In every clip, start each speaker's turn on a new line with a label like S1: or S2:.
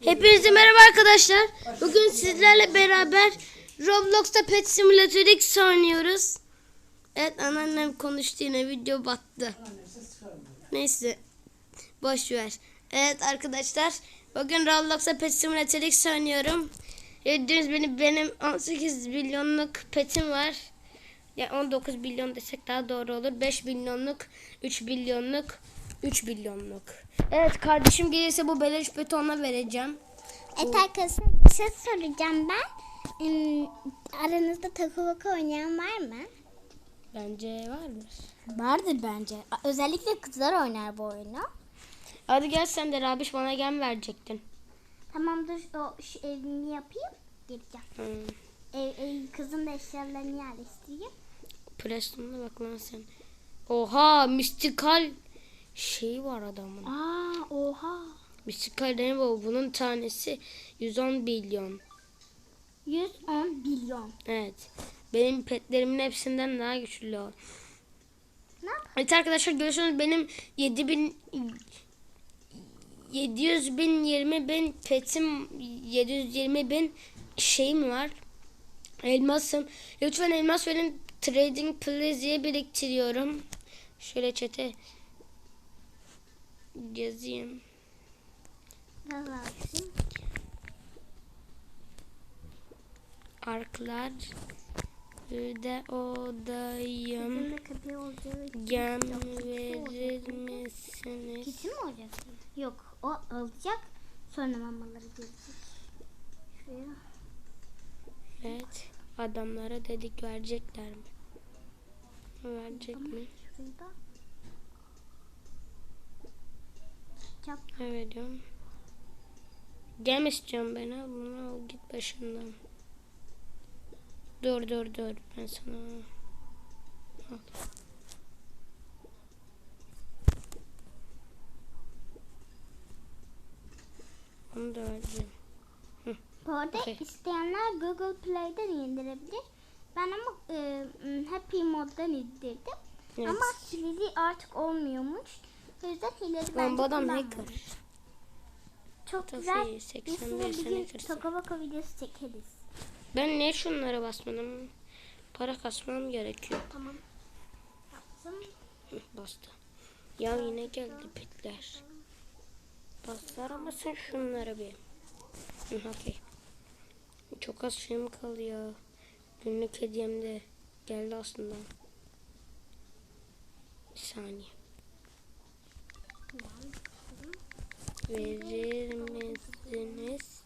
S1: Hepinize merhaba arkadaşlar. Bugün sizlerle beraber Roblox'ta Pet Simulator X oynuyoruz. Evet anneannem konuştu yine video battı. Neyse boş ver. Evet arkadaşlar bugün Roblox'ta Pet Simulator X oynuyorum. Gördüğünüz benim, benim 18 milyonluk petim var. Ya 19 milyon desek daha doğru olur. 5 milyonluk, 3 milyonluk, 3 milyonluk. Evet kardeşim gelirse bu beleş peti ona vereceğim.
S2: Evet arkadaşlar bir şey soracağım ben. Aranızda takı oynayan var mı?
S1: Bence vardır.
S2: Vardır bence. Özellikle kızlar oynar bu oyunu.
S1: Hadi gel sen de Rabiş bana gem verecektin.
S2: Tamam dur o şu evimi yapayım. Geleceğim.
S1: Hmm.
S2: Ev, ev, kızın da eşyalarını yerleştireyim.
S1: Preston'da bak lan sen. Oha mistikal şey var adamın.
S2: Aa oha.
S1: Rainbow bunun tanesi 110 milyon.
S2: 110 milyon.
S1: Evet. Benim petlerimin hepsinden daha güçlü o. Evet arkadaşlar görüyorsunuz benim 7000 700 bin 20 bin petim 720 bin şeyim var. Elmasım. Lütfen elmas verin. Trading Plaza'ya biriktiriyorum. Şöyle çete yazayım.
S2: Nasıl yapayım?
S1: Arklar de odayım. Gem
S2: kesin
S1: verir
S2: olacak.
S1: misiniz?
S2: Kesin mi olacak? Yok o alacak. Sonra mamaları gelecek. Şuraya.
S1: Evet. Adamlara dedik verecekler mi? Verecek mi?
S2: Şurayı da. Çap.
S1: Ne veriyorum? Gem istiyorum ben ha. Bunu al git başından. Dur dur dur. Ben sana... Al. Onu da vereceğim.
S2: Bu arada
S1: Okey.
S2: isteyenler Google Play'den indirebilir. Ben ama e, Happy Mod'dan indirdim.
S1: Evet.
S2: Ama hileli artık olmuyormuş. O yüzden hileli
S1: Lan
S2: bence
S1: adam hacker.
S2: Çok güzel. Biz
S1: 81
S2: size bir
S1: sene
S2: gün
S1: kırsın.
S2: Tokabaka videosu çekeriz.
S1: Ben niye şunlara basmadım? Para kasmam gerekiyor.
S2: Tamam. Yaptım.
S1: Bastı. Ya yine geldi petler. Bastılar ama sen şunlara bir. Okey. Çok az şeyim kalıyor. Günlük hediyem de geldi aslında. Bir saniye. Verir misiniz?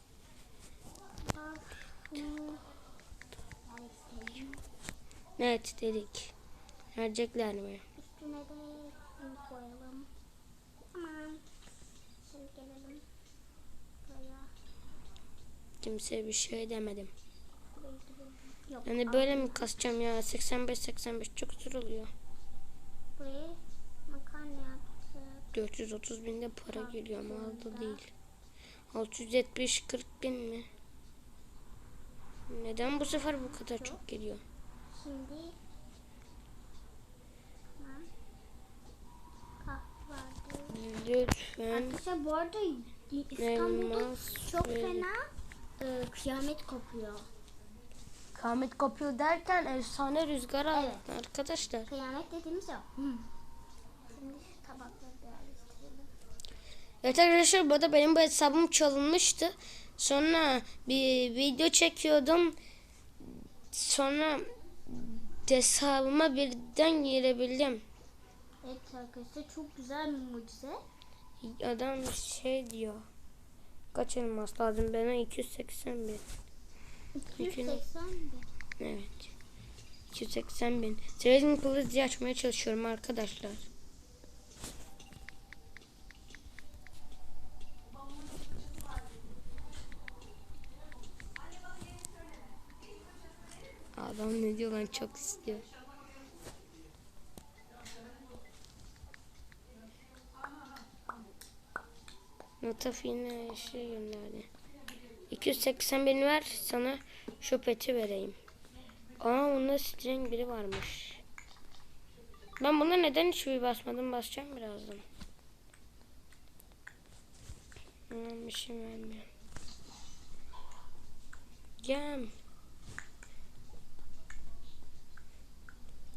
S1: Evet dedik. Verecekler mi?
S2: Üstüne de koyalım. Tamam. Şimdi gelelim.
S1: Kimseye bir şey demedim.
S2: Yok.
S1: Yani böyle mi kasacağım ya? 85-85 çok zor oluyor. 430 bin de para geliyor ama az da değil. 670 40 bin mi? Neden bu sefer bu kadar çok geliyor?
S2: Şimdi
S1: Lütfen.
S2: Arkadaşlar bu arada İstanbul'da çok fena e, kıyamet kopuyor.
S1: Kıyamet kopuyor derken efsane rüzgar
S2: evet.
S1: arkadaşlar.
S2: Kıyamet dediğimiz o. Hı. Şimdi
S1: Evet arkadaşlar bu arada benim bu hesabım çalınmıştı. Sonra bir video çekiyordum. Sonra hesabıma birden girebildim.
S2: Evet arkadaşlar çok güzel bir mucize.
S1: Adam şey diyor. Kaç elmas lazım? Bana 280 bin.
S2: 280 bin.
S1: Evet. 280 bin. Trading Plaza açmaya çalışıyorum arkadaşlar. Adam ne diyor lan çok istiyor. Notaf yine şey gönderdi. 280 bin ver sana şu peti vereyim. Aa onda string biri varmış. Ben buna neden hiç bir basmadım basacağım birazdan. bir şey vermiyor. Gem.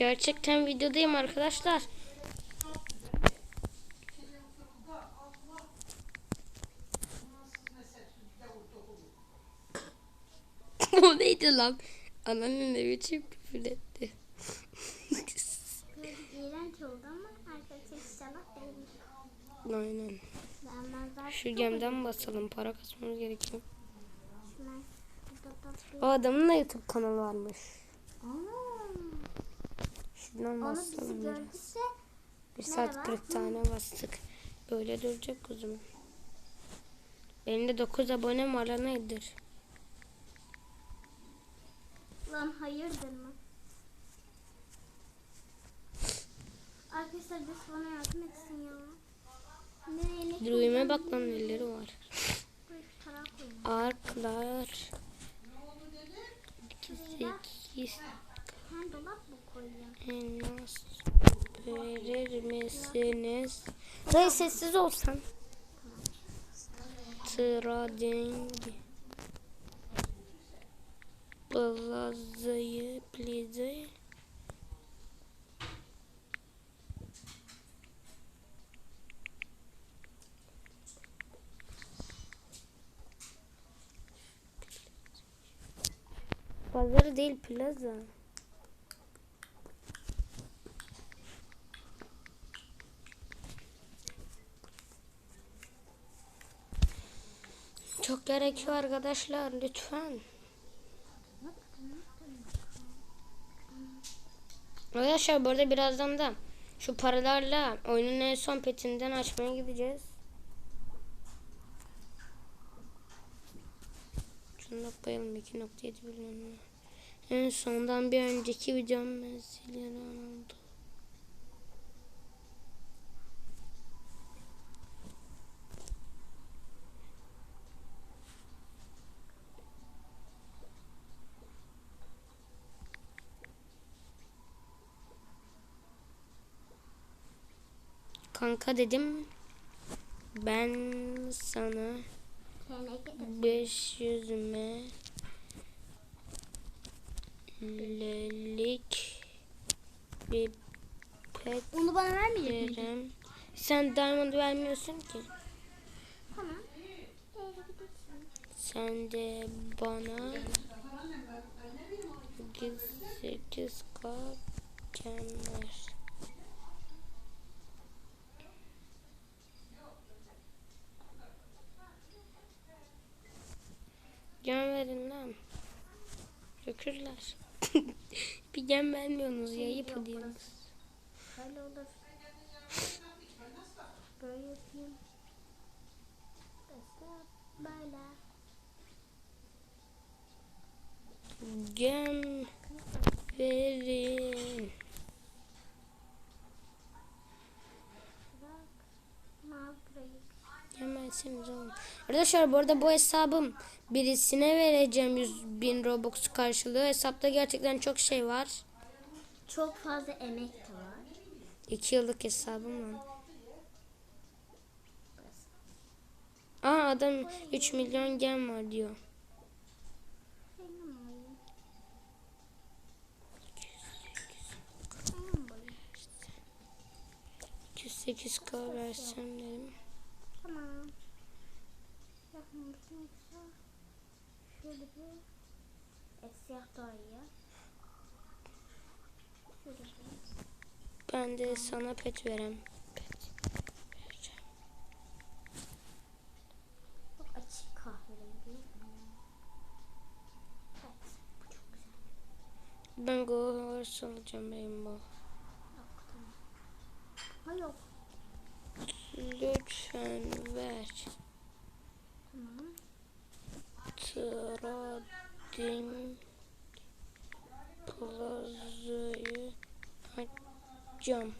S1: Gerçekten videodayım arkadaşlar. o neydi lan? Anneanne ne biçim küfür etti.
S2: Biraz iğrenç oldu ama arkadaşlar inşallah değilmiş.
S1: Aynen. Şu gemden basalım. Para kasmamız gerekiyor. O adamın da YouTube kanalı varmış.
S2: Aa, Bizi
S1: basalım biraz. Bir saat
S2: Merhaba.
S1: 40 tane bastık. Böyle duracak kuzum. Benim de 9 abonem var lan nedir?
S2: lan hayırdır mı? Arkadaşlar biz bana yardım etsin ya.
S1: Dürüyüme bak lan neleri var. Arklar. 8
S2: Ben dolap mı koyayım?
S1: en az verir misiniz? Dayı sessiz olsan. Trading. Plazayı, please. Pazarı değil plaza. Çok gerekiyor arkadaşlar lütfen. Arkadaşlar burada birazdan da şu paralarla oyunun en son petinden açmaya gideceğiz. Şunu da koyalım 2.7 milyon. En sondan bir önceki videom mesela oldu. Kanka dedim ben sana
S2: Teneke de
S1: 500 me lelik bir pet
S2: Onu bana vermeyecek.
S1: Sen diamond vermiyorsun ki.
S2: Tamam.
S1: Sen de bana 8 k gem ver. Gem verin lan. Ökürler. bir gem vermiyorsunuz ya ayıp ediyorsunuz.
S2: Böyle olur. Böyle yapayım. Böyle.
S1: Gem verin.
S2: Mavi burayı.
S1: Arkadaşlar bu arada bu hesabım birisine vereceğim 100 bin Robux karşılığı. Hesapta gerçekten çok şey var.
S2: Çok fazla emek de var.
S1: 2 yıllık hesabım lan. Aa adam 3 milyon gem var diyor.
S2: Oyun.
S1: 208k versem dedim.
S2: Tamam. Yapmamızın yoksa şöyle bir siyah daha.
S1: Ben de sana pet verem. Pet vereceğim.
S2: Çok açık kahverengi. Evet. Bu çok güzel.
S1: Ben Go Horse alacağım Rainbow.
S2: Yok tamam. Ha yok.
S1: Lütfen ver.
S2: Tamam.
S1: Dim plazayı açacağım.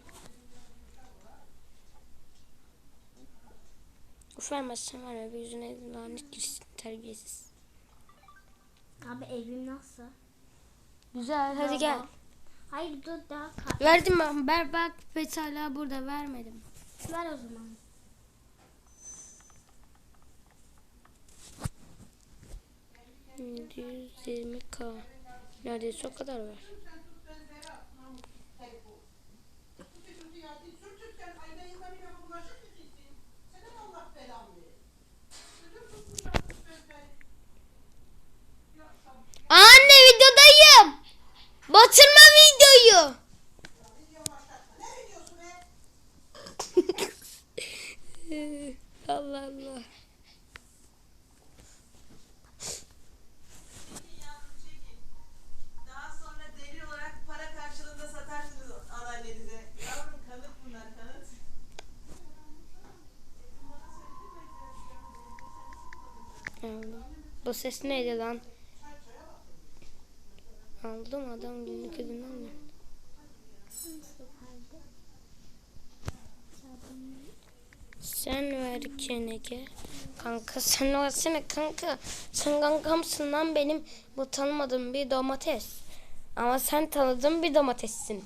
S1: Uf vermezsen verme bir yüzüne lanet girsin terbiyesiz.
S2: Abi evim nasıl?
S1: Güzel hadi gel.
S2: Hayır dur daha ka-
S1: Verdim ben. Ber bak pet hala burada vermedim.
S2: ver o zaman.
S1: Şimdi 120k. Neredeyse o kadar var. Aldım. Bu ses neydi lan? Aldım adam günlük ödünden mi? Sen ver keneke. Kanka sen versene kanka. Sen kankamsın lan benim. Bu tanımadığım bir domates. Ama sen tanıdığım bir domatessin.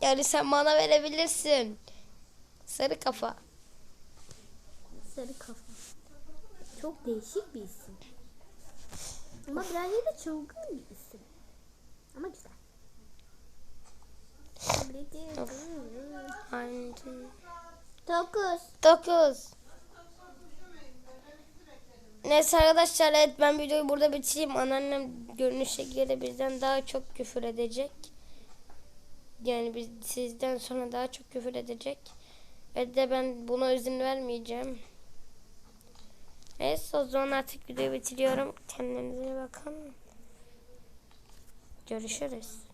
S1: Yani sen bana verebilirsin. Sarı kafa.
S2: Sarı kafa. Çok değişik bir isim. Ama birazcık da çılgın bir isim. Ama güzel. Dokuz.
S1: 9 Neyse arkadaşlar evet ben videoyu burada bitireyim. Anneannem görünüşe göre bizden daha çok küfür edecek. Yani biz sizden sonra daha çok küfür edecek. Ve de ben buna izin vermeyeceğim. Neyse o zaman artık videoyu bitiriyorum. Kendinize bakın. Görüşürüz.